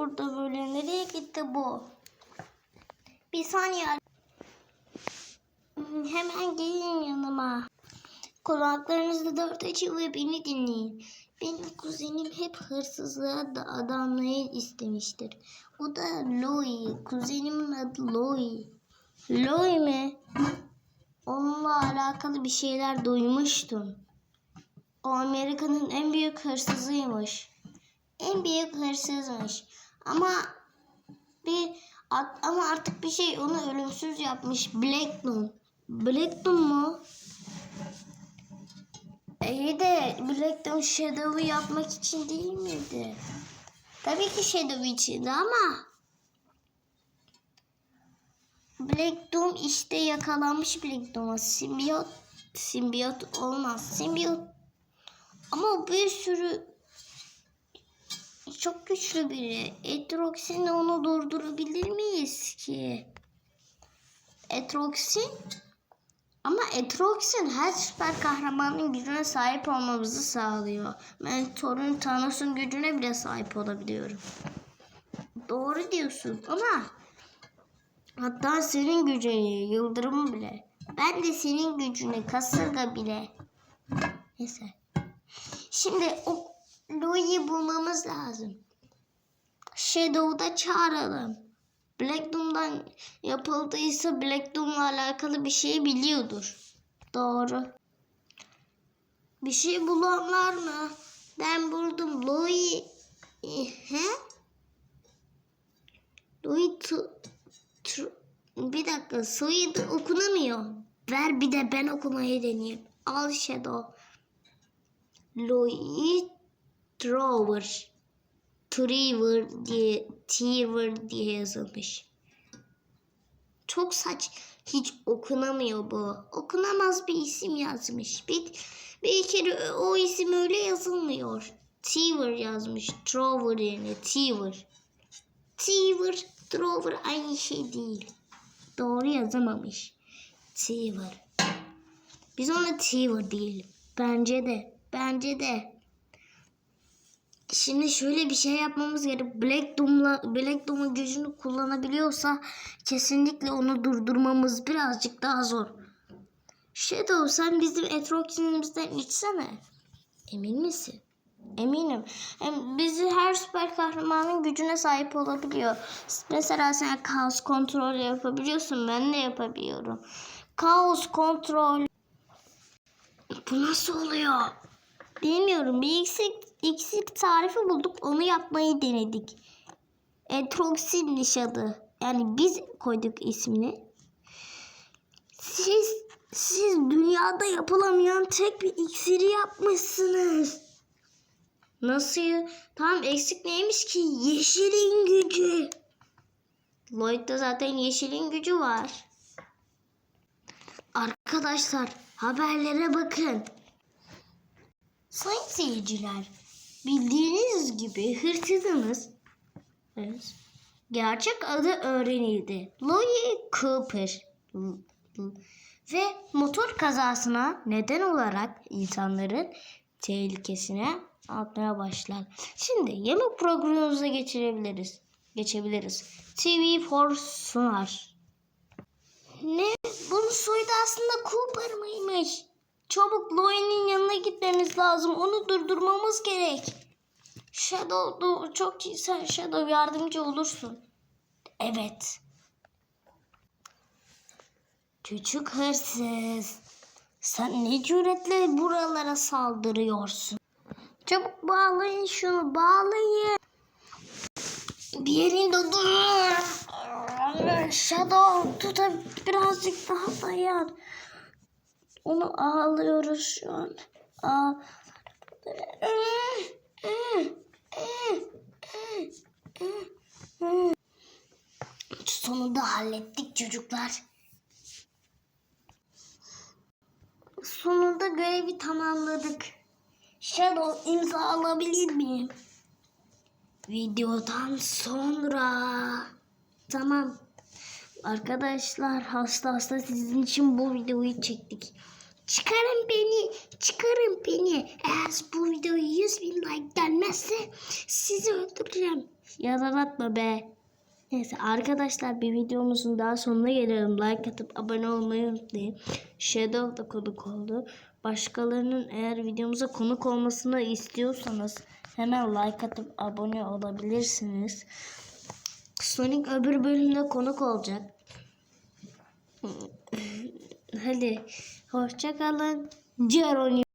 burada böyle? Nereye gitti bu? Bir saniye. Hemen gelin yanıma. Kulaklarınızı dört açın ve beni dinleyin. Benim kuzenim hep hırsızlığa da adamlayı istemiştir. O da Louis. Kuzenimin adı Louis. Louis mi? Onunla alakalı bir şeyler duymuştum. O Amerika'nın en büyük hırsızıymış. En büyük hırsızmış. Ama bir ama artık bir şey onu ölümsüz yapmış. Blackton. Blackton mu? İyi de Blackton Shadow'u yapmak için değil miydi? Tabii ki Shadow içindi ama Black Doom işte yakalanmış Black Doom'a. Simbiyot, simbiyot olmaz. Simbiyot ama bir sürü çok güçlü biri. Etroxin'le onu durdurabilir miyiz ki? Etroxin ama Etroxin her süper kahramanın gücüne sahip olmamızı sağlıyor. Ben Thor'un Thanos'un gücüne bile sahip olabiliyorum. Doğru diyorsun ama hatta senin gücüne yıldırım bile. Ben de senin gücüne kasırga bile. Neyse. Şimdi o Louis'i bulmamız lazım. Shadow'da çağıralım. Black Doom'dan yapıldıysa Black Doom'la alakalı bir şey biliyordur. Doğru. Bir şey bulanlar mı? Ben buldum. Louis... He? Louis... bir dakika. Soyadı okunamıyor. Ver bir de ben okumayı deneyeyim. Al Shadow. Louis Trower. Trevor diye, Trevor diye yazılmış. Çok saç. Hiç okunamıyor bu. Okunamaz bir isim yazmış. Bir, bir kere o isim öyle yazılmıyor. Trevor yazmış. Trover yerine Trevor. Trevor, Trover aynı şey değil. Doğru yazamamış. Trevor. Biz ona Trevor diyelim. Bence de. Bence de. Şimdi şöyle bir şey yapmamız gerek. Black Doom'la Black Doom'un gücünü kullanabiliyorsa kesinlikle onu durdurmamız birazcık daha zor. Shadow sen bizim Etroxin'imizden içsene. Emin misin? Eminim. Hem bizi her süper kahramanın gücüne sahip olabiliyor. Mesela sen kaos kontrol yapabiliyorsun. Ben de yapabiliyorum. Kaos kontrol. Bu nasıl oluyor? Bilmiyorum. Bir iksir, iksir tarifi bulduk. Onu yapmayı denedik. Etroxinmiş adı. Yani biz koyduk ismini. Siz, siz dünyada yapılamayan tek bir iksiri yapmışsınız. Nasıl? Tam eksik neymiş ki? Yeşilin gücü. Lloyd'da zaten yeşilin gücü var. Arkadaşlar haberlere bakın. Sayın seyirciler, bildiğiniz gibi hırsızımız gerçek adı öğrenildi. Louis Cooper ve motor kazasına neden olarak insanların tehlikesine atmaya başlar. Şimdi yemek programımıza geçirebiliriz. Geçebiliriz. TV4 sunar. Ne? Bunun soyadı aslında Cooper mıymış? Çabuk Louis'nin yanına gitmemiz lazım. Onu durdurmamız gerek. Shadow çok iyi. Sen Shadow yardımcı olursun. Evet. Küçük hırsız. Sen ne cüretle buralara saldırıyorsun? Çabuk bağlayın şunu. Bağlayın. Bir yerinde dur. Shadow tuta birazcık daha dayan. Onu ağlıyoruz şu an. Ağ... Sonunda hallettik çocuklar. Sonunda görevi tamamladık. Shadow imza alabilir miyim? Videodan sonra. Tamam. Arkadaşlar hasta hasta sizin için bu videoyu çektik. Çıkarın beni, çıkarın beni. Eğer bu videoya 100 bin like gelmezse sizi öldüreceğim. Yalan atma be. Neyse arkadaşlar bir videomuzun daha sonuna gelelim. Like atıp abone olmayı unutmayın. Shadow da konuk oldu. Başkalarının eğer videomuza konuk olmasını istiyorsanız hemen like atıp abone olabilirsiniz. Sonic öbür bölümde konuk olacak. Hadi hoşça kalın. Geronimo.